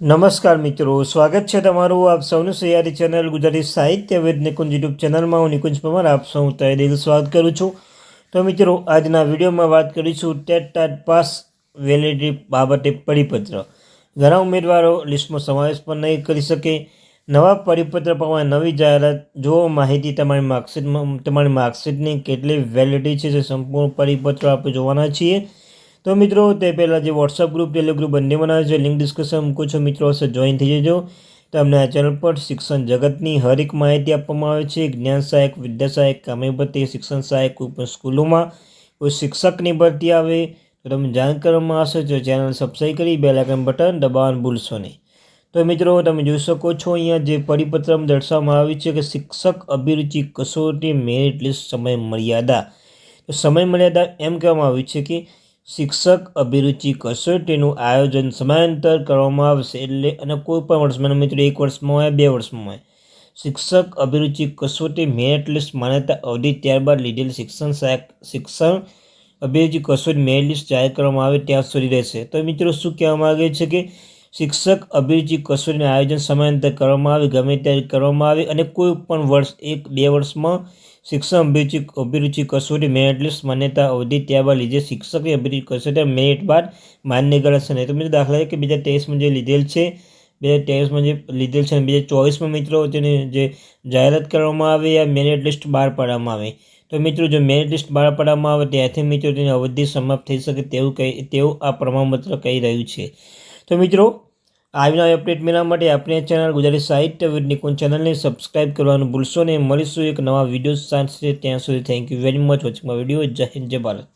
નમસ્કાર મિત્રો, સ્વાગત છે તમારું આપ સૌનું સૈયારી ચેનલ ગુજરાતી સાહિત્ય વેદ નિકુંજ યુટ્યુબ ચેનલમાં. હું નિકુંજ પવાર આપ સૌ તહે દિલ સ્વાગત કરું છું. તો મિત્રો, આજના વિડીયોમાં વાત કરીશું ટેટ ટાટ પાસ વેલિડિટી બાબતે પરિપત્ર. ઘણા ઉમેદવારો લિસ્ટમાં સમાવેશ પણ નહીં કરી શકે. નવા પરિપત્ર પ્રમાણે નવી જાહેરાત. જો માહિતી તમારી માર્કશીટમાં, તમારી માર્કશીટની કેટલી વેલિડિટી છે તે સંપૂર્ણ પરિપત્ર આપણે જોવાના છીએ. તો મિત્રો, તે પહેલાં જે વોટ્સઅપ ગ્રુપ ટેલિગ્રુપ બંને બનાવે છે લિંક ડિસ્કશન મૂકું છું મિત્રો હશે જોઈન થઈ જજો. તમને આ ચેનલ પર શિક્ષણ જગતની હરેક માહિતી આપવામાં આવે છે, જ્ઞાન સહાયક, વિદ્યા સહાયક કામી ભરતી, શિક્ષણ સહાયક, કોઈ સ્કૂલોમાં કોઈ શિક્ષકની ભરતી આવે, તો તમને જાણ કરવામાં આવશે જો ચેનલ સબસ્ક્રાઈબ કરી બે લાઇકન બટન દબાવવાનું ભૂલશો નહીં. તો મિત્રો, તમે જોઈ શકો છો, અહીંયા જે પરિપત્રમાં દર્શાવવામાં આવ્યું છે કે શિક્ષક અભિરુચિ કસોટી મેરિટ લિસ્ટ સમય મર્યાદા તો સમય મર્યાદા એમ કહેવામાં આવ્યું છે કે શિક્ષક અભિરુચિ કસોટીનું આયોજન સમયાંતર કરવામાં આવશે એટલે અને કોઈ પણ વર્ષમાં મિત્રો, એક વર્ષમાં હોય, બે વર્ષમાં હોય. શિક્ષક અભિરુચિ કસોટી મેરિટ લિસ્ટ માન્યતા અવધિ ત્યારબાદ લીધેલ શિક્ષણ શિક્ષણ અભિરુચિ કસોટી મેરિટ લિસ્ટ જાહેર કરવામાં આવે ત્યાં સુધી રહેશે. તો મિત્રો, શું કહેવા માગે છે કે શિક્ષક અભિરુચિ કસોટીનું આયોજન સમયાંતર કરવામાં આવે, ગમે ત્યારે કરવામાં આવે અને કોઈ પણ વર્ષ, એક, બે વર્ષમાં શિક્ષણ અભિરુચિ અભિરુચિ કસોટી મેરિટ લિસ્ટ માન્યતા અવધિ ત્યારબાદ લીધે શિક્ષકની અભિરુચિ કસોટી મેરિટ બાદ માન્ય ગણાશે નહીં તો મિત્રો દાખલા કે બીજા ત્રેવીસમાં જે લીધેલ છે બે હજાર ત્રેવીસમાં જે લીધેલ છે બે હજાર ચોવીસમાં મિત્રો તેની જે જાહેરાત કરવામાં આવે યા મેરિટ લિસ્ટ બહાર પાડવામાં આવે. તો મિત્રો જો મેરિટ લિસ્ટ બહાર પાડવામાં આવે ત્યાંથી મિત્રો તેની અવધિ સમાપ્ત થઈ શકે તેવું કહી, તેવું આ પ્રમાણપત્ર કહી રહ્યું છે. તો મિત્રો આવી નવી અપડેટ મેળવવા માટે આપણી ચેનલ ગુજરાતી સાહિત્ય નિકુંજ ચેનલને સબસ્ક્રાઇબ કરવાનું ભૂલશો નહીં. મળીશું એક નવા વીડિયો સાથે. ત્યાં સુધી thank you very much watching my video જય હિન્દ, જય ભારત.